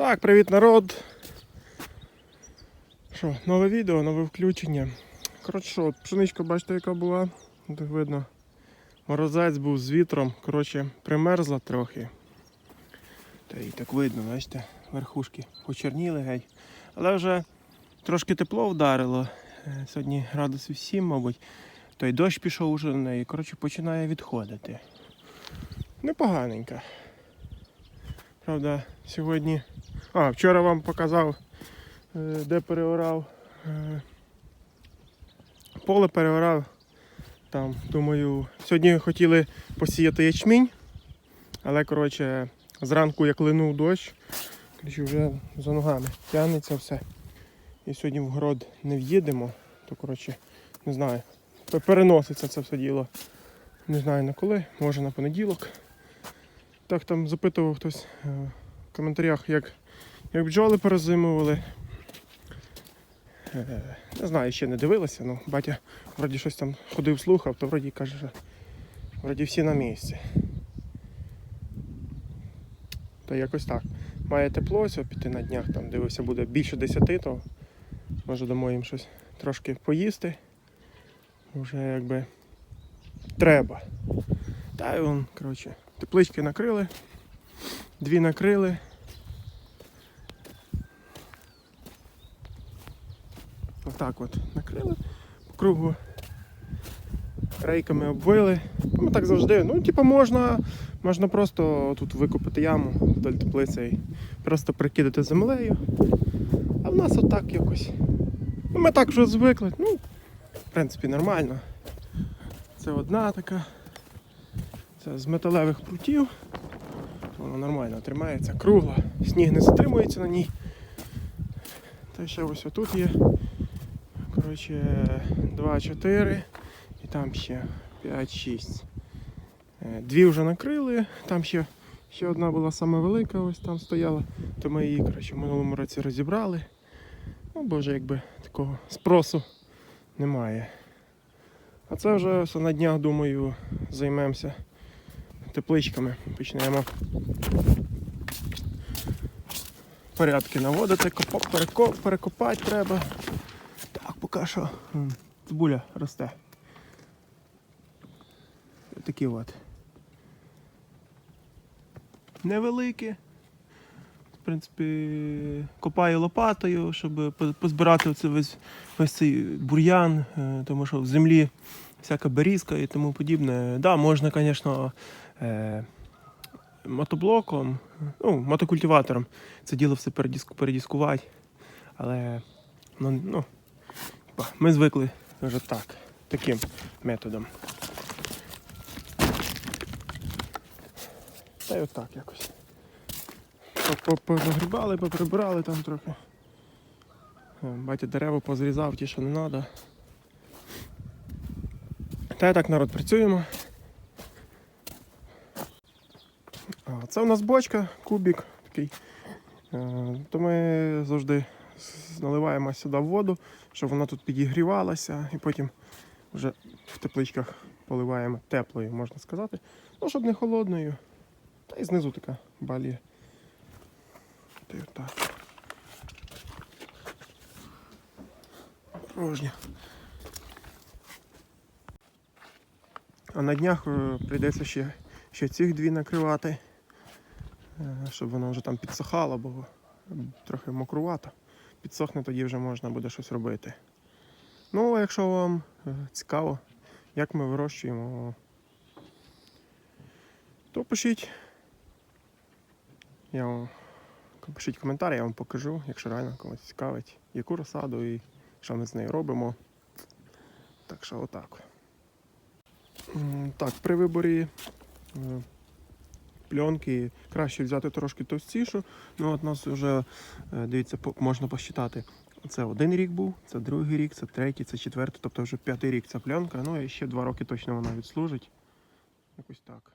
Так, привіт народ. Що, нове відео, нове включення. Коротше, що, пшеничка, бачите, яка була. Так видно. Морозець був з вітром. Коротше, примерзла трохи. Та і так видно, бачите, верхушки почерніли геть. Але вже трошки тепло вдарило. Е, Сьогодні градусів 7, мабуть. Той дощ пішов уже на неї. Коротше, починає відходити. Непоганенька. Правда, сьогодні. А, вчора вам показав, е, де переорав. е, Поле переорав. Там, думаю, сьогодні хотіли посіяти ячмінь, але коротше, зранку як линув дощ, коротше, вже за ногами тягнеться все. І сьогодні в город не в'їдемо, то коротше, не знаю. Переноситься це все діло. Не знаю на коли, може на понеділок. Так там запитував хтось е, в коментарях, як, як бджоли перезимували. Е, Не знаю, ще не дивилася, ну батя вроді щось там ходив, слухав, то вроді каже, що вроді всі на місці. Та якось так. Має тепло, ось піти на днях, там дивився, буде більше 10, то може дамо їм щось трошки поїсти. Вже якби треба. Та й вон, коротше, теплички накрили. Дві накрили. Отак от накрили по кругу. Рейками обвили. Ну так завжди. Ну, типу, можна, можна просто тут викопати яму вдоль теплиці і просто прикидати землею. А в нас отак якось. Ну, ми так вже звикли. Ну, в принципі, нормально. Це одна така. Це з металевих прутів. Воно нормально тримається, кругла, сніг не затримується на ній. Та ще ось отут є. Коротше, 2-4 і там ще 5-6. Е, Дві вже накрили, там ще, ще одна була саме велика, ось там стояла, то ми її коротше, в минулому році розібрали. Ну, бо вже якби такого спросу немає. А це вже на днях, думаю, займемося тепличками. Почнемо порядки наводити, перекопати треба. Поки що цибуля росте. Такі от. Невеликі. В принципі, копаю лопатою, щоб позбирати оце весь, весь цей бур'ян, е, тому що в землі всяка берізка і тому подібне. Да, можна, звісно, е, мотоблоком, ну, мотокультиватором це діло все передіску, передіскувати. Але ну, ну, ми звикли вже так, таким методом. Та й отак якось. По- по- Позагрібали, поприбирали там трохи. Е, Батя дерева позрізав, ті, що не треба. Та й так народ працюємо. Це у нас бочка, кубик такий. Е, То ми завжди наливаємо сюди воду, щоб вона тут підігрівалася, і потім вже в тепличках поливаємо теплою, можна сказати. Ну, щоб не холодною. Та і знизу така балія. Та й отак. Порожня. А на днях е, прийдеться ще, ще цих дві накривати, е, щоб воно вже там підсохало, бо трохи мокрувато. Підсохне, тоді вже можна буде щось робити. Ну, а якщо вам е, цікаво, як ми вирощуємо, то пишіть. Я вам пишіть коментарі, я вам покажу, якщо реально когось цікавить, яку розсаду і що ми з нею робимо. Так що отак. Так, при виборі е, пленки краще взяти трошки товстішу. Ну, от нас вже, е, дивіться, можна посчитати. Це один рік був, це другий рік, це третій, це четвертий, тобто вже п'ятий рік ця пленка. Ну і ще два роки точно вона відслужить. Якось так.